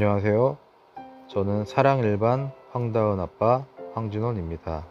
안녕하세요. 저는 사랑 일반 황다은 아빠 황진원입니다.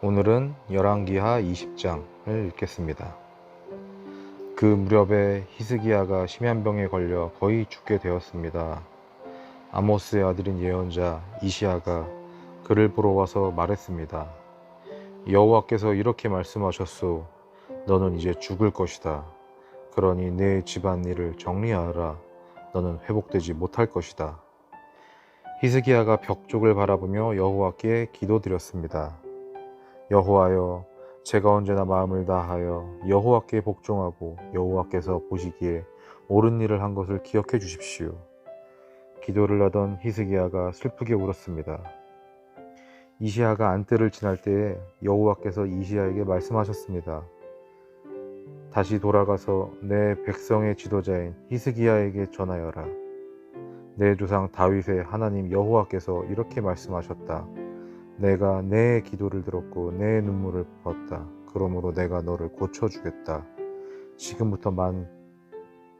오늘은 열왕기하 20장을 읽겠습니다. 그 무렵에 히스기야가 심연병에 걸려 거의 죽게 되었습니다. 아모스의 아들인 예언자 이시야가 그를 보러 와서 말했습니다. 여호와께서 이렇게 말씀하셨소. 너는 이제 죽을 것이다. 그러니 내 집안 일을 정리하라. 너는 회복되지 못할 것이다. 히스기야가 벽 쪽을 바라보며 여호와께 기도드렸습니다. 여호와여, 제가 언제나 마음을 다하여 여호와께 복종하고 여호와께서 보시기에 옳은 일을 한 것을 기억해 주십시오. 기도를 하던 히스기야가 슬프게 울었습니다. 이시야가 안뜰을 지날 때에 여호와께서 이시야에게 말씀하셨습니다. 다시 돌아가서 내 백성의 지도자인 히스기야에게 전하여라. 내 조상 다윗의 하나님 여호와께서 이렇게 말씀하셨다. 내가 내 기도를 들었고 내 눈물을 부었다. 그러므로 내가 너를 고쳐주겠다. 지금부터 만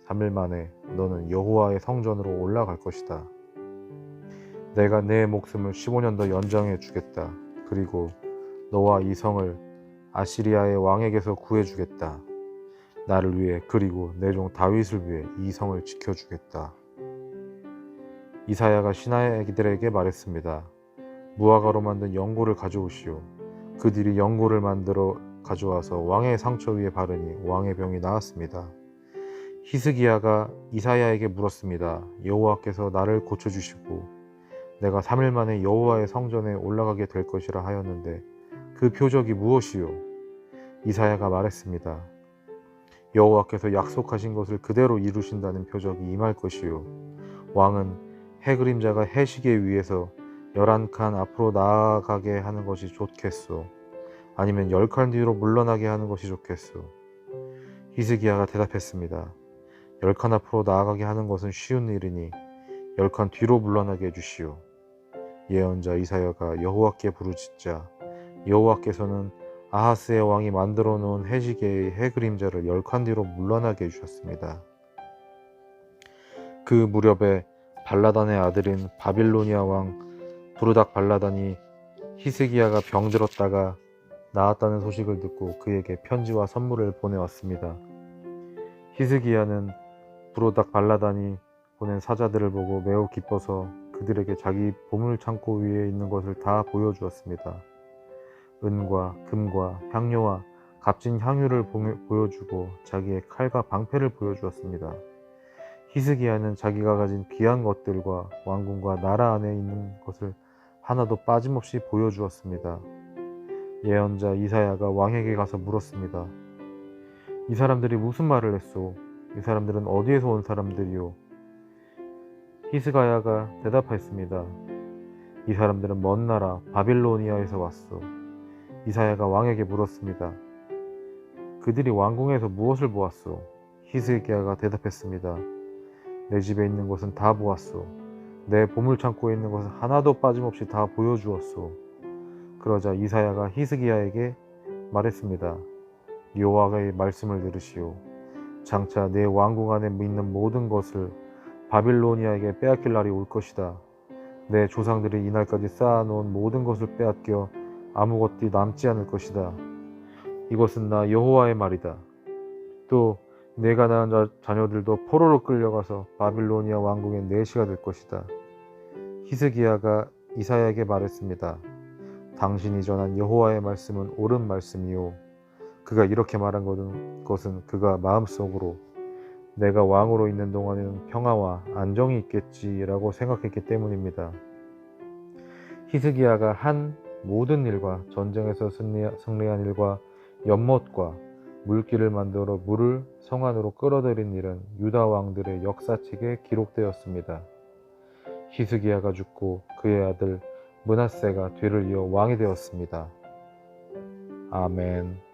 3일 만에 너는 여호와의 성전으로 올라갈 것이다. 내가 내 목숨을 15년 더 연장해 주겠다. 그리고 너와 이 성을 아시리아의 왕에게서 구해 주겠다. 나를 위해 그리고 내 종 다윗을 위해 이 성을 지켜주겠다. 이사야가 신하의 아기들에게 말했습니다. 무화과로 만든 연고를 가져오시오. 그들이 연고를 만들어 가져와서 왕의 상처 위에 바르니 왕의 병이 나았습니다. 히스기야가 이사야에게 물었습니다. 여호와께서 나를 고쳐 주시고 내가 3일 만에 여호와의 성전에 올라가게 될 것이라 하였는데 그 표적이 무엇이요? 이사야가 말했습니다. 여호와께서 약속하신 것을 그대로 이루신다는 표적이 임할 것이요. 왕은 해 그림자가 해시계 위에서 열한 칸 앞으로 나아가게 하는 것이 좋겠소. 아니면 열 칸 뒤로 물러나게 하는 것이 좋겠소. 히스기야가 대답했습니다. 열 칸 앞으로 나아가게 하는 것은 쉬운 일이니 열 칸 뒤로 물러나게 해주시오. 예언자 이사야가 여호와께 부르짖자 여호와께서는 아하스의 왕이 만들어 놓은 해시계의 해 그림자를 열 칸 뒤로 물러나게 해주셨습니다. 그 무렵에 발라단의 아들인 바빌로니아 왕 부르닥 발라단이 히스기야가 병들었다가 나았다는 소식을 듣고 그에게 편지와 선물을 보내왔습니다. 히스기야는 부르닥 발라단이 보낸 사자들을 보고 매우 기뻐서 그들에게 자기 보물 창고 위에 있는 것을 다 보여주었습니다. 은과 금과 향료와 값진 향유를 보여주고 자기의 칼과 방패를 보여주었습니다. 히스기야는 자기가 가진 귀한 것들과 왕궁과 나라 안에 있는 것을 하나도 빠짐없이 보여주었습니다. 예언자 이사야가 왕에게 가서 물었습니다. 이 사람들이 무슨 말을 했소? 이 사람들은 어디에서 온 사람들이요? 히스가야가 대답했습니다. 이 사람들은 먼 나라 바빌로니아에서 왔소. 이사야가 왕에게 물었습니다. 그들이 왕궁에서 무엇을 보았소? 히스기야가 대답했습니다. 내 집에 있는 것은 다 보았소. 내 보물 창고에 있는 것은 하나도 빠짐없이 다 보여주었소. 그러자 이사야가 히스기야에게 말했습니다. 여호와의 말씀을 들으시오. 장차 내 왕궁 안에 있는 모든 것을 바빌로니아에게 빼앗길 날이 올 것이다. 내 조상들이 이날까지 쌓아놓은 모든 것을 빼앗겨 아무것도 남지 않을 것이다. 이것은 나 여호와의 말이다. 또 내가 낳은 자녀들도 포로로 끌려가서 바빌로니아 왕궁의 내시가 될 것이다. 히스기야가 이사야에게 말했습니다. 당신이 전한 여호와의 말씀은 옳은 말씀이요. 그가 이렇게 말한 것은 그가 마음속으로 내가 왕으로 있는 동안에는 평화와 안정이 있겠지라고 생각했기 때문입니다. 히스기야가 한 모든 일과 전쟁에서 승리한 일과 연못과 물길을 만들어 물을 성 안으로 끌어들인 일은 유다 왕들의 역사책에 기록되었습니다. 히스기야가 죽고 그의 아들 문하세가 뒤를 이어 왕이 되었습니다. 아멘.